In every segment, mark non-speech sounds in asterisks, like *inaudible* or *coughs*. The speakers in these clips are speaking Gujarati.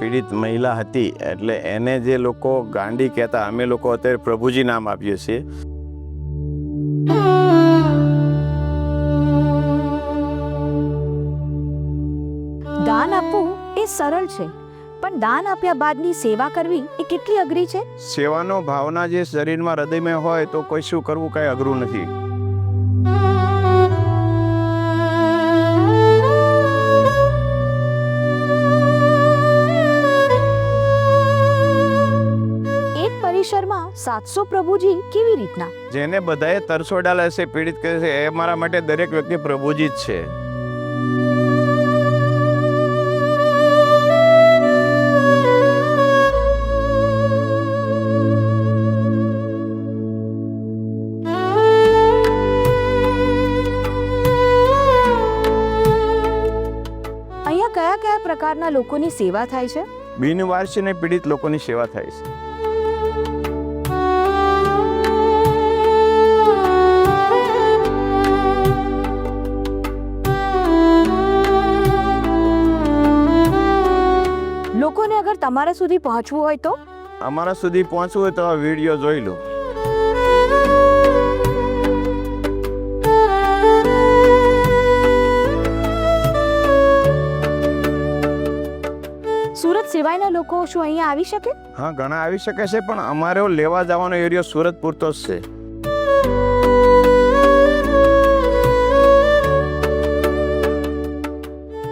પીડિત મહિલા હતી એટલે એને જે લોકો ગાંડી કહેતા અમે લોકો અત્યારે પ્રભુજી નામ આપીએ છીએ. દાન આપવું એ સરળ છે પણ દાન આપ્યા બાદની સેવા કરવી એ કેટલી અઘરી છે? સેવાનો ભાવના જે શરીરમાં હૃદયમાં હોય તો કોઈ શું કરવું કાંઈ અઘરું નથી. સાતસો પ્રભુજી કેવી રીતના? જેને બધાએ તરસોડાલા છે પીડિત કરે છે એ મારા માટે દરેક વ્યક્તિ પ્રભુજી જ છે. અહીંયા કયા કયા પ્રકારના લોકોની સેવા થાય છે? બિનવારસીને પીડિત લોકોની સેવા થાય છે. લોકોને અગર તમારા સુધી પહોંચવું હોય તો? અમારા સુધી પહોંચવું હોય તો આ વીડિયો જોઈ લો. સુરત સિવાયના લોકો શું અહીંયા આવી શકે? હા ઘણા આવી શકે છે પણ અમારો લેવા જવાનો એરિયો સુરત પૂરતો જ છે.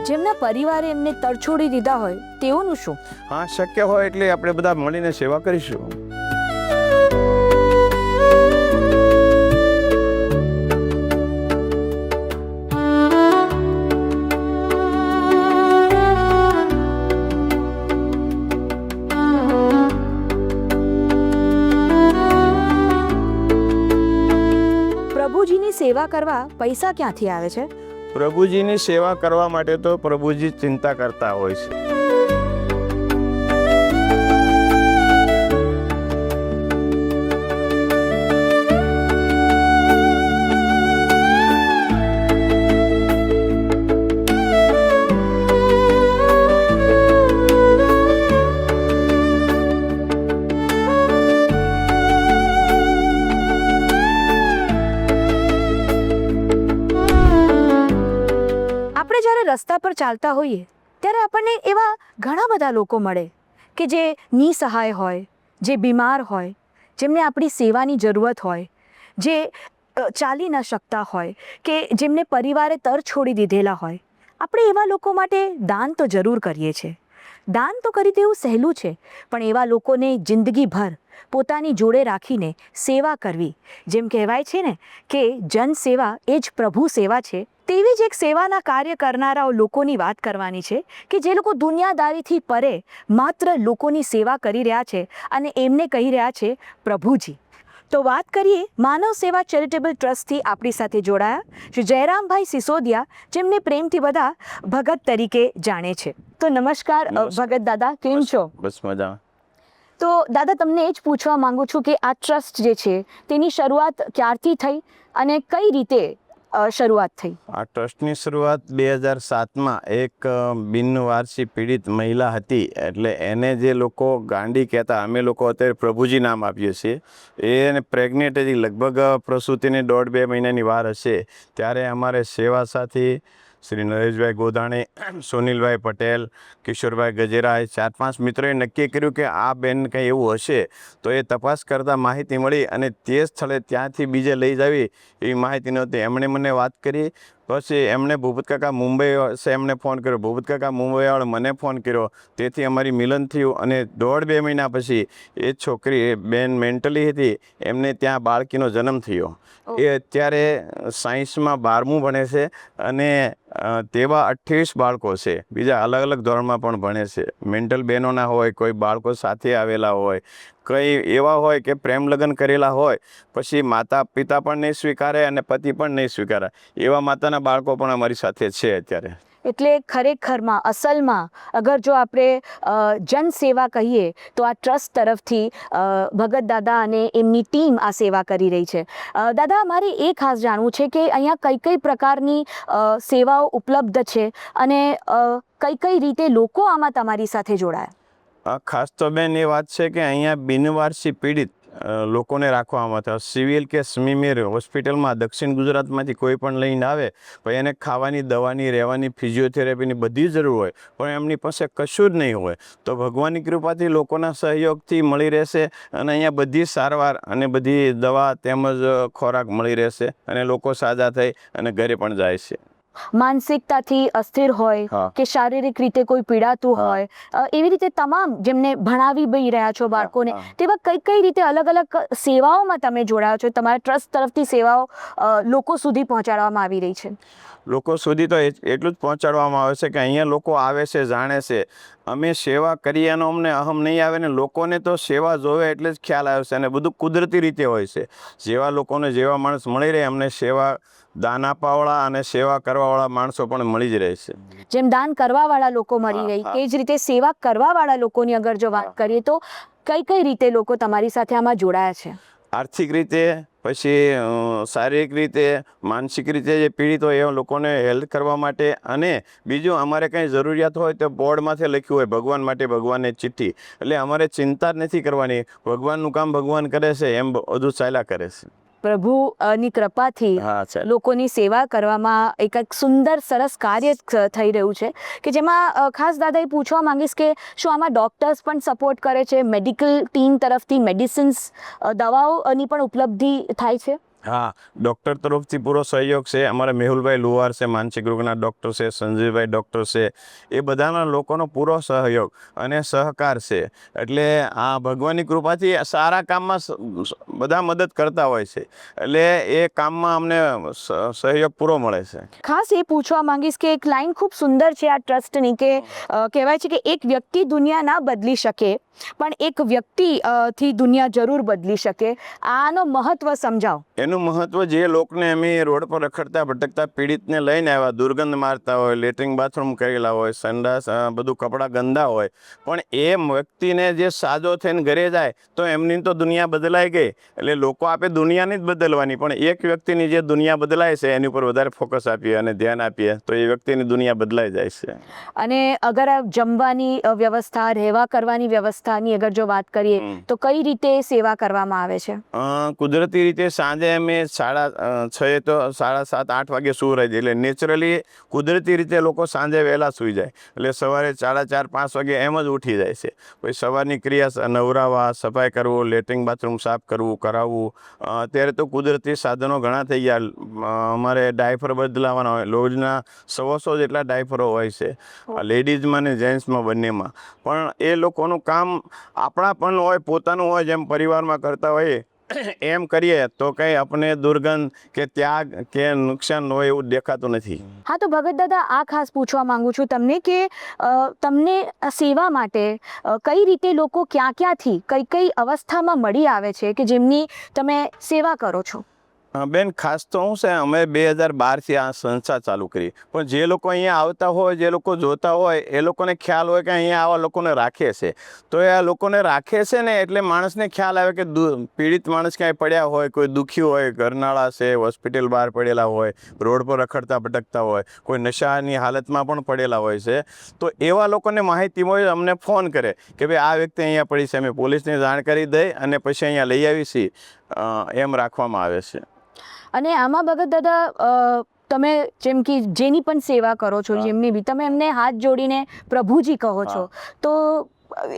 જેમના પરિવારે એમને તરછોડી દીધા હોય તેઓનું શું? હા શક્ય હોય એટલે આપણે બધા મળીને સેવા કરીશું. પ્રભુજીની સેવા કરવા પૈસા ક્યાંથી આવે છે? પ્રભુજીની સેવા કરવા માટે તો પ્રભુજી ચિંતા કરતા હોય છે. ચાલતા હોઈએ, ત્યારે આપણને એવા ઘણા બધા લોકો મળે કે જે નિસહાય હોય, જે બીમાર હોય, જેમને આપણી સેવાની જરૂરત હોય, જે ચાલી ન શકતા હોય, કે જેમને પરિવારે તર છોડી દીધેલા હોય. આપણે એવા લોકો માટે દાન તો જરૂર કરીએ છીએ. દાન તો કરી દેવું સહેલું છે, પણ એવા લોકોને જિંદગીભર પોતાની જોડે રાખીને સેવા કરવી. જેમ કહેવાય છે ને કે જન સેવા એ જ પ્રભુ સેવા છે. તેવી જ એક સેવાના કાર્ય કરનારાઓ લોકોની વાત કરવાની છે કે જે લોકો દુનિયાદારીથી પરે માત્ર લોકોની સેવા કરી રહ્યા છે અને એમને કહી રહ્યા છે પ્રભુજી. તો વાત કરીએ માનવ સેવા ચેરિટેબલ ટ્રસ્ટથી આપણી સાથે જોડાયા શ્રી જયરામભાઈ સિસોદિયા જેમને પ્રેમથી બધા ભગત તરીકે જાણે છે. તો નમસ્કાર ભગત દાદા કેમ છો? બસ મજા તો દાદા તમને એ જ પૂછવા માંગુ છું કે આ ટ્રસ્ટ જે છે તેની શરૂઆત ક્યારથી થઈ અને કઈ રીતે શરૂઆત થઈ. આ ટ્રસ્ટની શરૂઆત બે હજાર સાતમાં એક બિનવારસી પીડિત મહિલા હતી. એટલે એને જે લોકો ગાંડી કહેતા, અમે લોકો અત્યારે પ્રભુજી નામ આપીએ છીએ એને પ્રેગ્નેન્ટ હતી. લગભગ પ્રસૂતિને દોઢ બે મહિનાની વાર હશે. ત્યારે અમારે સેવા સાથી શ્રી નરેશભાઈ ગોધાણી, *clears throat* સુનિલભાઈ પટેલ, કિશોરભાઈ ગજેરા એ ચાર પાંચ મિત્રોએ નક્કી કર્યું કે આ બેન કંઈ એવું હશે તો એ તપાસ કરતાં માહિતી મળી અને તે સ્થળે ત્યાંથી બીજે લઈ જાવી એવી માહિતી નહોતી. એમણે મને વાત કરી પછી એમણે ભૂપત કાકા મુંબઈ એમને ફોન કર્યો. ભૂપત કાકા મુંબઈવાળો મને ફોન કર્યો. તેથી અમારી મિલન થયું અને દોઢ બે મહિના પછી એ છોકરી એ બેન મેન્ટલી હતી. એમને ત્યાં બાળકીનો જન્મ થયો. એ અત્યારે સાયન્સમાં બારમું ભણે છે અને તેવા અઠ્ઠાવીસ બાળકો છે. બીજા અલગ અલગ ધોરણમાં પણ ભણે છે. મેન્ટલ બહેનોના હોય કોઈ બાળકો સાથે આવેલા હોય કંઈ એવા હોય કે પ્રેમ લગ્ન કરેલા હોય, પછી માતા, પિતા પણ નહીં સ્વીકારે અને પતિ પણ નહીં સ્વીકારે. એવા માતાના બાળકો પણ અમારી સાથે છે અત્યારે. એટલે ખરેખરમાં, અસલમાં, અગર જો આપણે જનસેવા કહીએ, તો આ ટ્રસ્ટ તરફથી ભગત દાદા અને એમની ટીમ આ સેવા કરી રહી છે. દાદા, મારે એ ખાસ જાણવું છે કે અહીંયા કઈ કઈ પ્રકારની સેવાઓ ઉપલબ્ધ છે અને કઈ કઈ રીતે લોકો આમાં તમારી સાથે જોડાયા? ખાસ તો બેન એ વાત છે કે અહીંયા બિનવારસી પીડિત લોકોને રાખવામાં આવે. સિવિલ કે સ્મીમેર હોસ્પિટલમાં દક્ષિણ ગુજરાતમાંથી કોઈ પણ લઈને આવે પછી એને ખાવાની, દવાની, રહેવાની, ફિઝિયોથેરાપીની બધી જરૂર હોય, પણ એમની પાસે કશું જ નહીં હોય. તો ભગવાનની કૃપાથી લોકોના સહયોગથી મળી રહેશે અને અહીંયા બધી સારવાર અને બધી દવા તેમજ ખોરાક મળી રહેશે અને લોકો સાજા થઈ અને ઘરે પણ જાય છે. માનસિકતાથી અસ્થિર હોય કે શારીરિક રીતે કોઈ પીડાતું હોય એવી રીતે તમામ જેમને ભણાવી બી રહ્યા છો બાળકોને. તેવા કઈ કઈ રીતે અલગ અલગ સેવાઓમાં તમે જોડાયો છો? તમારા ટ્રસ્ટ તરફથી સેવાઓ લોકો સુધી પહોંચાડવામાં આવી રહી છે. લોકો સુધી તો એટલું જ પહોંચાડવામાં આવે છે કે અહીંયા લોકો આવે છે જાણે છે. અમે સેવા કરીએ એનો અમને અહમ નહીં આવે ને લોકોને તો સેવા જોવે એટલે જ ખ્યાલ આવે છે અને બધું કુદરતી રીતે હોય છે. જેવા લોકોને જેવા માણસ મળી રહે અમને સેવા દાન આપવાવાળા અને સેવા કરવાવાળા માણસો પણ મળી જ રહે છે. જેમ દાન કરવાવાળા લોકો મળી રહી એ જ રીતે સેવા કરવાવાળા લોકોની અગર જો વાત કરીએ તો કઈ કઈ રીતે લોકો તમારી સાથે આમાં જોડાયા છે? આર્થિક રીતે પછી શારીરિક રીતે માનસિક રીતે જે પીડિત હોય એ લોકોને હેલ્પ કરવા માટે અને બીજું અમારે કંઈ જરૂરિયાત હોય તો બોર્ડમાંથી લખ્યું હોય ભગવાન માટે ભગવાનને ચિઠ્ઠી. એટલે અમારે ચિંતા જ નથી કરવાની ભગવાનનું કામ ભગવાન કરે છે એમ બધું ચાલ્યા કરે છે. પ્રભુની કૃપાથી લોકોની સેવા કરવામાં એક એક સુંદર સરસ કાર્ય થઈ રહ્યું છે. કે જેમાં ખાસ દાદા એ પૂછવા માંગીશ કે શું આમાં ડૉક્ટર્સ પણ સપોર્ટ કરે છે? મેડિકલ ટીમ તરફથી મેડિસિન્સ દવાઓની પણ ઉપલબ્ધિ થાય છે? હા ડૉક્ટર તરફથી પૂરો સહયોગ છે. અમારા મેહુલભાઈ લુહાર છે માનસિક રોગના ડૉક્ટર છે સંજયભાઈ ડૉક્ટર છે. એ બધાના લોકોનો પૂરો સહયોગ અને સહકાર છે. એટલે આ ભગવાનની કૃપાથી સારા કામમાં બધા મદદ કરતા હોય છે. એટલે એ કામમાં અમને સહયોગ પૂરો મળે છે. ખાસ એ પૂછવા માંગીશ કે એક લાઈન ખૂબ સુંદર છે આ ટ્રસ્ટની કે કહેવાય છે કે એક વ્યક્તિ દુનિયા ના બદલી શકે પણ એક વ્યક્તિથી દુનિયા જરૂર બદલી શકે. આનો મહત્વ સમજાવો. એનું મહત્વ જે લોકોને અમે રોડ પર રખડતા ભટકતા પીડિતને લઈને આવ્યા દુર્ગંધ મારતા હોય લેટ્રિન બાથરૂમ કરેલા હોય સંડાસ બધું કપડાં ગંદા હોય પણ એ વ્યક્તિને જે સાજો થઈને ઘરે જાય તો એમની તો દુનિયા બદલાઈ ગઈ. એટલે લોકો આપે દુનિયાની જ બદલવાની પણ એક વ્યક્તિની જે દુનિયા બદલાય છે એની ઉપર વધારે ફોકસ આપીએ અને ધ્યાન આપીએ તો એ વ્યક્તિની દુનિયા બદલાઈ જાય છે. અને અગર જમવાની વ્યવસ્થા રહેવા કરવાની વ્યવસ્થાની અગર જો વાત કરીએ તો કઈ રીતે સેવા કરવામાં આવે છે? કુદરતી રીતે સાંજે અમે સાડા છએ તો સાડા સાત, આઠ વાગે સુવરાઈ રહી એટલે નેચરલી કુદરતી રીતે લોકો સાંજે વહેલા સૂઈ જાય. એટલે સવારે સાડા ચાર, પાંચ વાગે એમ જ ઉઠી જાય છે. પછી સવારની ક્રિયા નવરાવા, સફાઈ કરવું લેટ્રિન બાથરૂમ સાફ કરવું, કરાવવું. અત્યારે તો કુદરતી સાધનો ઘણા થઈ ગયા. અમારે ડાયફર બદલાવાના હોય. લોજના સવસો જેટલા ડાયફરો હોય છે. લેડીઝમાં ને જેન્ટ્સમાં બંનેમાં. પણ એ લોકોનું કામ આપણા પણ હોય, પોતાનું હોય, જેમ પરિવારમાં કરતા હોઈએ *coughs* એમ કરીએ તો કંઈ આપણે દુર્ગંધ કે ત્યાગ કે નુકસાન હોય એવું દેખાતું નથી. હા, તો ભગત દાદા, આ ખાસ પૂછવા માંગુ છું તમને કે તમને સેવા માટે કઈ રીતે લોકો ક્યાં ક્યાંથી, કઈ કઈ અવસ્થામાં મળી આવે છે કે જેમની તમે સેવા કરો છો? બેન, ખાસ તો શું છે, અમે બે હજાર બારથી આ સંસ્થા ચાલુ કરી. પણ જે લોકો અહીંયા આવતા હોય, જે લોકો જોતા હોય, એ લોકોને ખ્યાલ હોય કે અહીંયા આવા લોકોને રાખે છે. તો એ આ લોકોને રાખે છે ને, એટલે માણસને ખ્યાલ આવે કે પીડિત માણસ ક્યાંય પડ્યા હોય, કોઈ દુઃખી હોય, ઘરનાળા છે, હોસ્પિટલ બહાર પડેલા હોય, રોડ પર રખડતા ભટકતા હોય, કોઈ નશાની હાલતમાં પણ પડેલા હોય છે. તો એવા લોકોને માહિતી હોય અમને ફોન કરે કે ભાઈ, આ વ્યક્તિ અહીંયા પડી છે, અમે પોલીસને જાણ કરી દઈ અને પછી અહીંયા લઈ આવી છીએ એમ રાખવામાં આવે છે. અને આમાં ભગત દાદા તમે જેમ કે જેની પણ સેવા કરો છો જેમની બી તમે એમને હાથ જોડીને પ્રભુજી કહો છો તો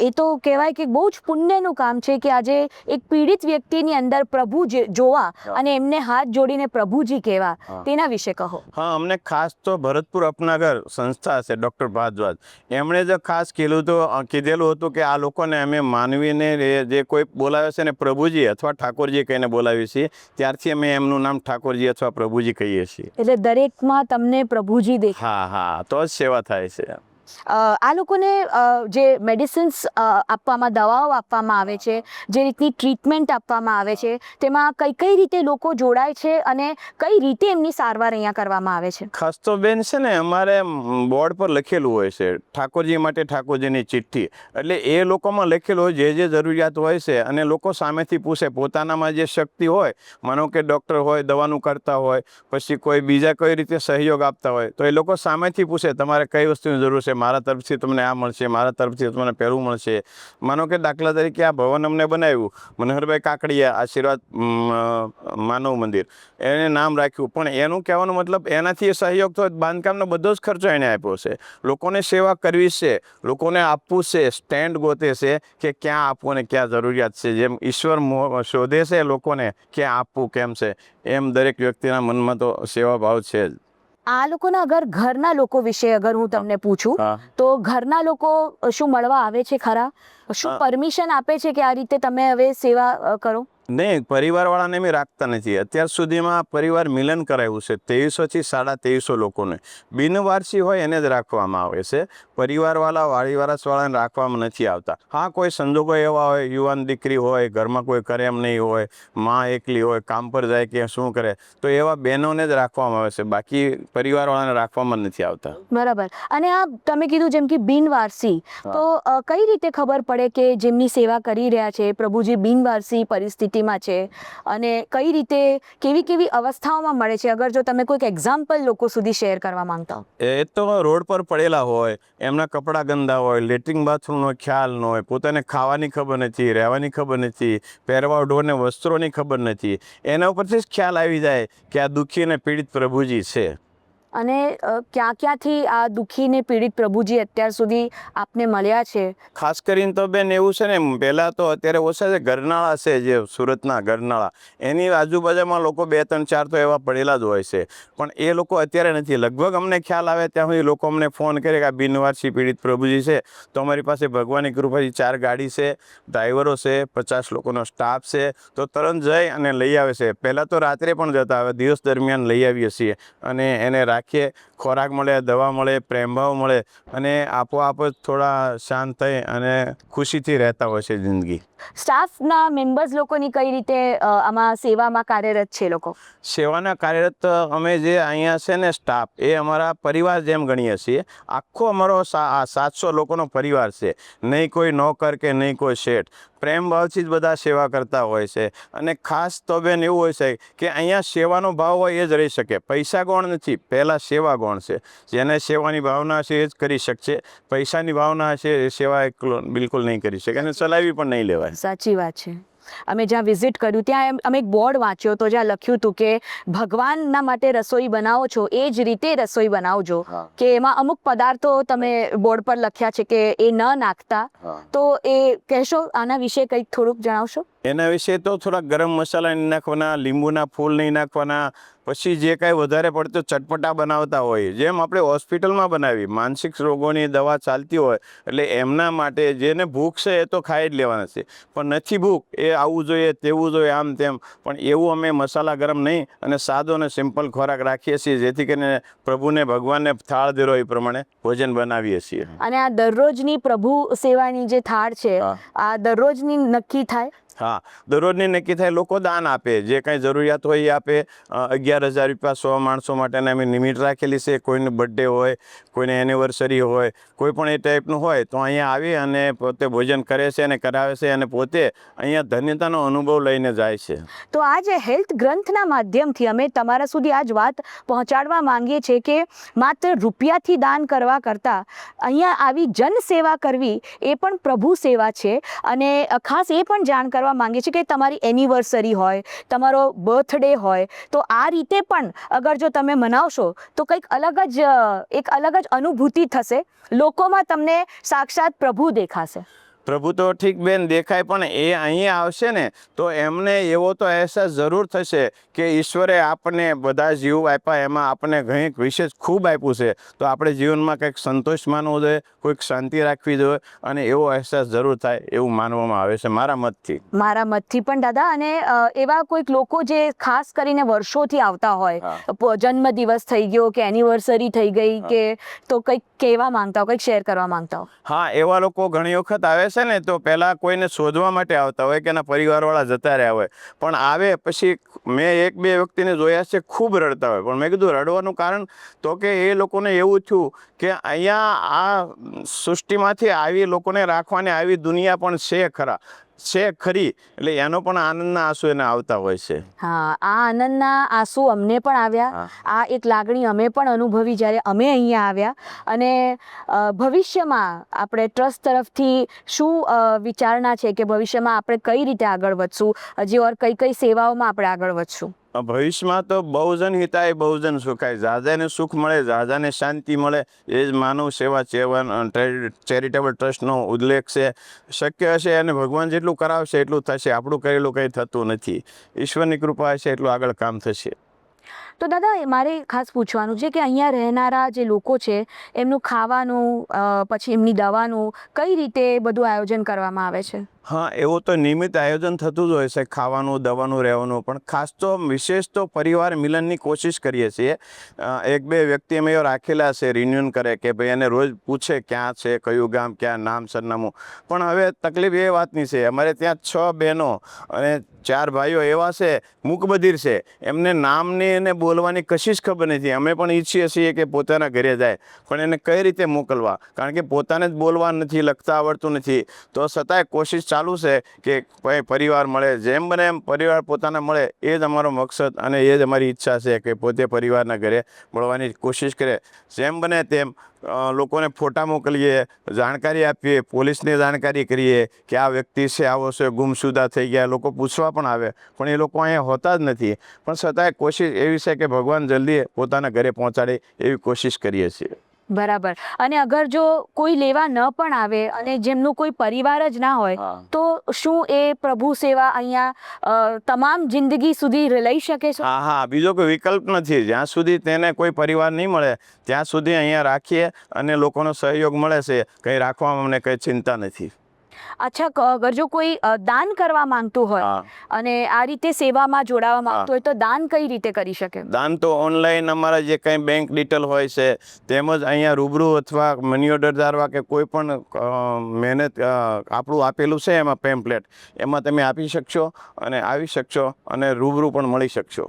એ તો કહેવાય કે બહુ જ પુણ્યનું કામ છે કે આજે એક પીડિત વ્યક્તિની અંદર પ્રભુ જોવા અને એમને હાથ જોડીને પ્રભુજી કહેવા તેના વિશે કહો. હા અમને ખાસ તો ભરતપુર અપનાગર સંસ્થા છે ડૉક્ટર ભારદ્વાજ. એમણે જે ખાસ કહેલું તો કીધેલું હતું કે આ લોકોને અમે માનવીને જે કોઈ બોલાવે છે ને પ્રભુજી અથવા ઠાકોરજી કહીને બોલાવીએ છીએ ત્યારથી અમે એમનું નામ ઠાકોરજી અથવા પ્રભુજી કહીએ છીએ. એટલે દરેકમાં તમને પ્રભુજી દેખાય હા હા તો જ સેવા થાય છે. આ લોકોને જે મેડિસિન્સ આપવામાં, દવાઓ આપવામાં આવે છે, જે રીતની ટ્રીટમેન્ટ આપવામાં આવે છે, તેમાં કઈ કઈ રીતે લોકો જોડાય છે અને કઈ રીતે એમની સારવાર અહીંયા કરવામાં આવે છે? ખાસ તો બેન છે ને, અમારે બોર્ડ પર લખેલું હોય છે, ઠાકોરજી માટે ઠાકોરજીની ચિઠ્ઠી. એટલે એ લોકોમાં લખેલું હોય, જે જે જરૂરિયાત હોય છે, અને લોકો સામેથી પૂછે, પોતાનામાં જે શક્તિ હોય, માનો કે ડૉક્ટર હોય, દવાનું કરતા હોય, પછી કોઈ બીજા કઈ રીતે સહયોગ આપતા હોય, તો એ લોકો સામેથી પૂછે, તમારે કઈ વસ્તુની જરૂર છે? મારા તરફથી તમને આ મળશે, મારા તરફથી તમને પેલું મળશે. માનો કે દાખલા તરીકે આ ભવન અમને બનાવ્યું, મનોહરભાઈ કાકડિયા આશીર્વાદ માનવ મંદિર. એને નામ રાખ્યું. પણ એનું કહેવાનો મતલબ એનાથી એ સહયોગ તો બાંધકામનો બધો જ ખર્ચો એણે આપ્યો છે. લોકોને સેવા કરવી છે, લોકોને આપવું છે, સ્ટેન્ડ ગોતે છે કે ક્યાં આપવું અને ક્યાં જરૂરિયાત છે. જેમ ઈશ્વર શોધે છે લોકોને ક્યાં આપવું, કેમ છે, એમ દરેક વ્યક્તિના મનમાં તો સેવા ભાવ છે જ. આ લોકોના અગર ઘરના લોકો વિશે અગર હું તમને પૂછું તો ઘરના લોકો શું મળવા આવે છે ખરા? શું પરમિશન આપે છે કે આ રીતે તમે હવે સેવા કરો? નહીં પરિવારવાળાને બી રાખતા નથી. અત્યાર સુધીમાં પરિવાર મિલન કરાવ્યું છે. ત્રેવીસોથી સાડા ત્રેવીસો લોકોને. બિનવારસી હોય એને જ રાખવામાં આવે છે. પરિવારવાળા વાળીવારસવાળાને રાખવામાં નથી આવતા. હા કોઈ સંજોગો એવા હોય યુવાન દીકરી હોય ઘરમાં કોઈ કરે એમ નહીં હોયમાં એકલી હોય કામ પર જાય કે શું કરે તો એવા બહેનોને જ રાખવામાં આવે છે. બાકી પરિવારવાળાને રાખવામાં નથી આવતા. બરાબર. અને આ તમે કીધું જેમ કે બિનવારસી. તો કઈ રીતે ખબર પડે કે જેમની સેવા કરી રહ્યા છે પ્રભુજી બિનવારસી પરિસ્થિતિમાં છે અને કઈ રીતે કેવી કેવી અવસ્થાઓમાં મળે છે? અગર જો તમે કોઈક એક્ઝામ્પલ લોકો સુધી શેર કરવા માંગતા હો. એ તો રોડ પર પડેલા હોય, એમના કપડાં ગંદા હોય લેટ્રિન બાથરૂમનો ખ્યાલ ન હોય, પોતાને ખાવાની ખબર નથી, રહેવાની ખબર નથી, પહેરવા ઓઢવાને વસ્ત્રોની ખબર નથી, એના ઉપરથી જ ખ્યાલ આવી જાય કે આ દુઃખી અને પીડિત પ્રભુજી છે. અને ક્યાં ક્યાંથી આ દુઃખીને પીડિત પ્રભુજી અત્યાર સુધી આપને મળ્યા છે? ખાસ કરીને તો બેન એવું છે ને પહેલાં તો અત્યારે ઓછા છે ગરનાળા છે જે સુરતના ગરનાળા એની આજુબાજુમાં લોકો બે, ત્રણ, ચાર તો એવા પડેલા જ હોય છે. પણ એ લોકો અત્યારે નથી. લગભગ અમને ખ્યાલ આવે ત્યાં સુધી લોકો અમને ફોન કરે કે આ બિનવારસી પીડિત પ્રભુજી છે. તો અમારી પાસે ભગવાનની કૃપાથી ચાર ગાડી છે, ડ્રાઈવરો છે, પચાસ લોકોનો સ્ટાફ છે. તો તરત જઈ અને લઈ આવે છે. પહેલાં તો રાત્રે પણ જતા, હવે દિવસ દરમિયાન લઈ આવીએ છીએ. અને એને રાખીએ ખોરાક મળે દવા મળે પ્રેમભાવ મળે અને આપોઆપ જ થોડા શાંત થઈ અને ખુશીથી રહેતા હોય છે જિંદગી. સ્ટાફના મેમ્બર્સ લોકોની કઈ રીતે આમાં સેવામાં કાર્યરત છે લોકો? સેવાના કાર્યરત અમે જે અહીંયા છે ને સ્ટાફ એ અમારા પરિવાર જેમ ગણીએ છીએ. આખો અમારો સાતસો લોકોનો પરિવાર છે. નહીં કોઈ નોકર કે નહીં કોઈ શેઠ. પ્રેમ ભાવથી જ બધા સેવા કરતા હોય છે. અને ખાસ તો બેન એવું હોય છે કે અહીંયા સેવાનો ભાવ હોય એ જ રહી શકે. પૈસા ગોણ નથી? પહેલાં સેવા ગોણ છે? જેને સેવાની ભાવના છે એ જ કરી શકશે. પૈસાની ભાવના છે એ સેવા એકલો બિલકુલ નહીં કરી શકે અને ચલાવી પણ નહીં લેવાય. સાચી વાત છે. અમે જ્યાં વિઝિટ કર્યું ત્યાં અમે એક બોર્ડ વાંચ્યો તો જ્યાં લખ્યું હતું કે ભગવાનના માટે રસોઈ બનાવો છો એ જ રીતે રસોઈ બનાવજો. કે એમાં અમુક પદાર્થો તમે બોર્ડ પર લખ્યા છે કે એ ન નાખતા. તો એ કહેશો આના વિશે કંઈક થોડુંક જણાવશો? એના વિશે તો થોડા ગરમ મસાલા નહીં નાખવાના લીંબુના ફૂલ નહીં નાખવાના પછી જે કાંઈ વધારે પડતો ચટપટા બનાવતા હોય જેમ આપણે હોસ્પિટલમાં બનાવી માનસિક રોગોની દવા ચાલતી હોય એટલે એમના માટે જેને ભૂખ છે એ તો ખાઈ જ લેવાના છે. પણ નથી ભૂખ એ આવવું જોઈએ તેવું જોઈએ આમ તેમ. પણ એવું અમે મસાલા ગરમ નહીં અને સાદો અને સિમ્પલ ખોરાક રાખીએ છીએ જેથી કરીને પ્રભુને ભગવાનને થાળ દેરો એ પ્રમાણે ભોજન બનાવીએ છીએ. અને આ દરરોજની પ્રભુ સેવાની જે થાળ છે આ દરરોજની નક્કી થાય? હા. દરરોજની નક્કી થાય લોકો દાન આપે જે કાંઈ જરૂરિયાત હોય એ આપે અ, અગિયાર હજાર રૂપિયા સો માણસો માટેને અમે લિમિટ રાખેલી છે. કોઈને બર્થડે હોય, કોઈને એનિવર્સરી હોય, કોઈ પણ એ ટાઈપનું હોય તો અહીંયા આવી અને પોતે ભોજન કરે છે અને કરાવે છે અને પોતે અહીંયા ધન્યતાનો અનુભવ લઈને જાય છે. તો આ જે હેલ્થ ગ્રંથના માધ્યમથી અમે તમારા સુધી આ જ વાત પહોંચાડવા માંગીએ છીએ કે માત્ર રૂપિયાથી દાન કરવા કરતાં અહીંયા આવી જન સેવા કરવી એ પણ પ્રભુ સેવા છે. અને ખાસ એ પણ જાણ કરવા માંગીએ છીએ કે તમારી એનિવર્સરી હોય, તમારો બર્થડે હોય તો આ રીતે પણ અગર જો તમે મનાવશો, તો કંઈક અલગ જ, એક અલગ જ અનુભૂતિ થશે. લોકોમાં તમને સાક્ષાત પ્રભુ દેખાશે. પ્રભુ તો ઠીક બેન દેખાય પણ એ અહીંયા આવશે ને તો એમને એવો તો અહેસાસ જરૂર થશે કે ઈશ્વરે આપણને બધા જીવ આપ્યા એમાં આપણને કંઈક વિશેષ ખૂબ આપ્યું છે. તો આપણે જીવનમાં કંઈક સંતોષ માનવો જોઈએ કોઈક શાંતિ રાખવી જોઈએ અને એવો અહેસાસ જરૂર થાય એવું માનવામાં આવે છે મારા મતથી. મારા મતથી પણ દાદા અને એવા કોઈક લોકો જે ખાસ કરીને વર્ષોથી આવતા હોય જન્મ દિવસ જન્મદિવસ થઈ ગયો કે એનિવર્સરી થઈ ગઈ કે તો કંઈક કહેવા માંગતા હો કંઈક શેર કરવા માંગતા હો. હા એવા લોકો ઘણી વખત આવે છે ને, તો પહેલાં કોઈને શોધવા માટે આવતા હોય કે એના પરિવારવાળા જતા રહ્યા હોય. પણ આવે પછી મેં એક બે વ્યક્તિને જોયા છે, ખૂબ રડતા હોય. પણ મેં કીધું, રડવાનું કારણ તો કે એ લોકોને એવું થયું કે અહીંયા આ સૃષ્ટિમાંથી આવી લોકોને રાખવાની આવી દુનિયા પણ છે ખરા છે ખરી એટલે એનો પણ આનંદના આંસુ એને આવતા હોય છે. હા આ આનંદના આંસુ અમને પણ આવ્યા. આ એક લાગણી અમે પણ અનુભવી જ્યારે અમે અહીંયા આવ્યા. અને ભવિષ્યમાં આપણે ટ્રસ્ટ તરફથી શું વિચારણા છે કે ભવિષ્યમાં આપણે કઈ રીતે આગળ વધશું? હજી ઓર કઈ કઈ સેવાઓમાં આપણે આગળ વધશું? ભવિષ્યમાં તો બહુજન હિતાય બહુજન સુખાય. ઝાઝાને સુખ મળે ઝાઝાને શાંતિ મળે, એ જ માનવ સેવા ચેવન ચેરિટેબલ ટ્રસ્ટનો ઉલ્લેખ છે. શક્ય હશે અને ભગવાન જેટલું કરાવશે એટલું થશે. આપણું કરેલું કંઈ થતું નથી. ઈશ્વરની કૃપા હશે એટલું આગળ કામ થશે. તો દાદા મારે ખાસ પૂછવાનું છે કે અહીંયા રહેનારા જે લોકો છે, એમનું ખાવાનું પછી એમની દવાનું કઈ રીતે બધું આયોજન કરવામાં આવે છે? હા, એવું તો નિયમિત આયોજન થતું જ હોય છે, ખાવાનું, દવાનું, રહેવાનું. પણ ખાસ તો વિશેષ તો પરિવાર મિલનની કોશિશ કરીએ છીએ. એક બે વ્યક્તિ અમે રાખેલા છે રિન્યુન કરે કે ભાઈ એને રોજ પૂછે ક્યાં છે, કયું ગામ, ક્યાં, નામ, સરનામું. પણ હવે તકલીફ એ વાતની છે, અમારે ત્યાં છ બહેનો અને ચાર ભાઈઓ એવા છે મૂકબધિર છે. એમને નામની અને બોલવાની કશી જ ખબર નથી. અમે પણ ઈચ્છીએ છીએ કે પોતાના ઘરે જાય, પણ એને કઈ રીતે મોકલવા? કારણ કે પોતાને જ બોલવા નથી, લખતા આવડતું નથી. તો છતાંય કોશિશ ચાલુ છે કે પરિવાર મળે, જેમ બને એમ પરિવાર પોતાના મળે, એ જ અમારો મકસદ અને એ જ અમારી ઈચ્છા છે કે પોતે પરિવારના ઘરે મળવાની કોશિશ કરે. જેમ બને તેમ લોકોને ફોટા મોકલીએ, જાણકારી આપીએ, પોલીસને જાણકારી કરીએ કે આ વ્યક્તિ છે, આવો છે ગુમસુદા થઈ ગયા, લોકો પૂછવા પણ આવે, પણ એ લોકો અહીંયા હોતા જ નથી. પણ છતાંય કોશિશ એવી છે કે ભગવાન જલ્દી પોતાના ઘરે પહોંચાડે એવી કોશિશ કરીએ છીએ. બરાબર. અને અગર જો કોઈ લેવા ન પણ આવે અને જેમનું કોઈ પરિવાર જ ના હોય તો શું એ પ્રભુ સેવા અહીંયા તમામ જિંદગી સુધી લઈ શકે છે? હા હા. બીજો કોઈ વિકલ્પ નથી. જ્યાં સુધી તેને કોઈ પરિવાર નહીં મળે ત્યાં સુધી અહીંયા રાખીએ અને લોકોનો સહયોગ મળે છે. કંઈ રાખવામાં અમને કંઈ ચિંતા નથી. અચ્છા અગર જો કોઈ દાન કરવા માંગતું હોય અને આ રીતે સેવામાં જોડાવા માંગતું હોય તો દાન કઈ રીતે કરી શકે? દાન તો ઓનલાઈન અમારા જે કંઈ બેંક ડિટેલ હોય છે તેમજ અહીંયા રૂબરૂ અથવા મની ઓર્ડર દ્વારા કે કોઈ પણ મહેનત આપણું આપેલું છે એમાં પેમ્પલેટ એમાં તમે આપી શકશો અને આવી શકશો અને રૂબરૂ પણ મળી શકશો.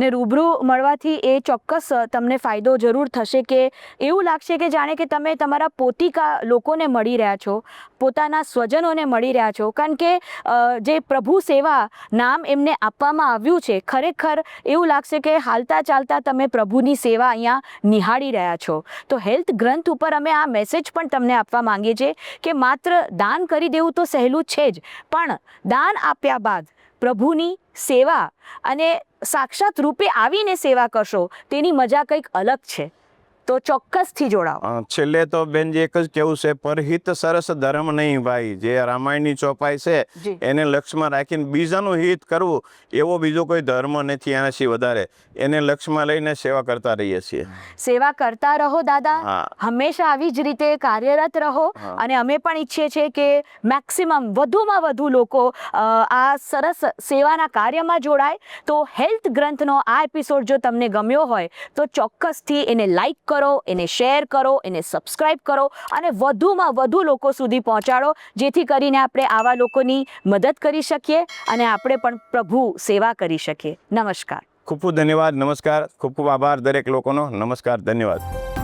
ને રૂબરૂ મળવાથી એ ચોક્કસ તમને ફાયદો જરૂર થશે કે એવું લાગશે કે જાણે કે તમે તમારા પોતિકા લોકોને મળી રહ્યા છો, પોતાના સ્વજનોને મળી રહ્યા છો. કારણ કે જે પ્રભુ સેવા નામ એમને આપવામાં આવ્યું છે, ખરેખર એવું લાગશે કે હાલતા ચાલતા તમે પ્રભુની સેવા અહીંયા નિહાળી રહ્યા છો. તો હેલ્થ ગ્રંથ ઉપર અમે આ મેસેજ પણ તમને આપવા માંગીએ છીએ કે માત્ર દાન કરી દેવું તો સહેલું છે જ, પણ દાન આપ્યા બાદ પ્રભુની સેવા અને સાક્ષાત રૂપે આવીને સેવા કરશો તેની મજા કંઈક અલગ છે. તો ચોક્કસથી જોડાઓ. અ, છેલ્લે તો બેનજી એક જ કેવું છે પરહિત સરસ ધર્મ નહીં ભાઈ. જે રામાયણની ચોપાઈ છે એને લક્ષ્યમાં રાખીને બીજાનું હિત કરવું એવો બીજો કોઈ ધર્મ નથી એનાથી વધારે. એને લક્ષ્યમાં લઈને સેવા કરતા રહીએ છીએ. સેવા કરતા રહો દાદા. હંમેશા આવી જ રીતે કાર્યરત રહો અને અમે પણ ઈચ્છીએ છીએ કે મેક્સિમમ વધુમાં વધુ લોકો આ સરસ સેવાના કાર્યમાં જોડાય. તો હેલ્થ ગ્રંથનો આ એપિસોડ જો તમને ગમ્યો હોય તો ચોક્કસથી એને લાઈક કરો એને શેર કરો, એને સબસ્ક્રાઈબ કરો અને વધુમાં વધુ લોકો સુધી પહોંચાડો, જેથી કરીને આપણે આવા લોકોની મદદ કરી શકીએ અને આપણે પણ પ્રભુ સેવા કરી શકીએ. નમસ્કાર. ખૂબ ખૂબ ધન્યવાદ, નમસ્કાર. ખૂબ ખૂબ આભાર દરેક લોકોનો. નમસ્કાર, ધન્યવાદ.